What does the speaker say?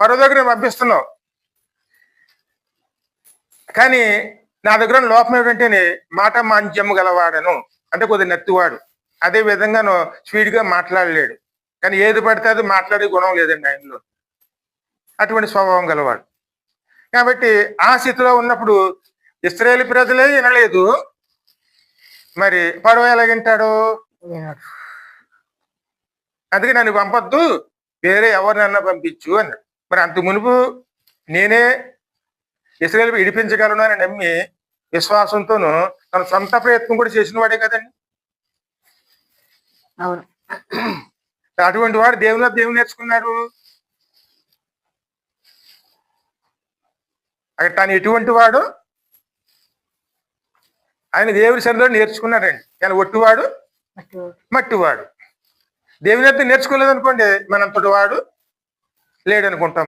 మరో దగ్గర పంపిస్తున్నావు. కానీ నా దగ్గర లోపం ఏమిటంటే మాట మాంద్యం గలవాడను. అంటే కొద్దిగా నత్తివాడు. అదే విధంగా స్పీడ్గా మాట్లాడలేడు. కానీ ఏది పడితే అది మాట్లాడే గుణం లేదండి ఆయనలో. అటువంటి స్వభావం గలవాడు. కాబట్టి ఆ స్థితిలో ఉన్నప్పుడు ఇస్రాయేల్ ప్రజలే వినలేదు. మరి పడవ ఎలాగింటాడు. అందుకే నన్ను పంపొద్దు. వేరే ఎవరినన్నా పంపించు అన్నాడు. మరి అంత మునుపు నేనే ఇస్రాయేల్ ఇడిపించగలను అని నమ్మి విశ్వాసంతోనూ తన సొంత ప్రయత్నం కూడా చేసిన వాడే కదండి. అవును. అటువంటి వాడు దేవుని దేవుని నేర్చుకున్నాడు. అక్కడ తాను ఎటువంటి వాడు? ఆయన దేవుని సన్నిధిలో నేర్చుకున్నాడండి. కానీ ఒట్టివాడు? మట్టివాడు. దేవుని నేర్చుకోలేదు అనుకోండి మనంతటి వాడు లేడనుకుంటాం.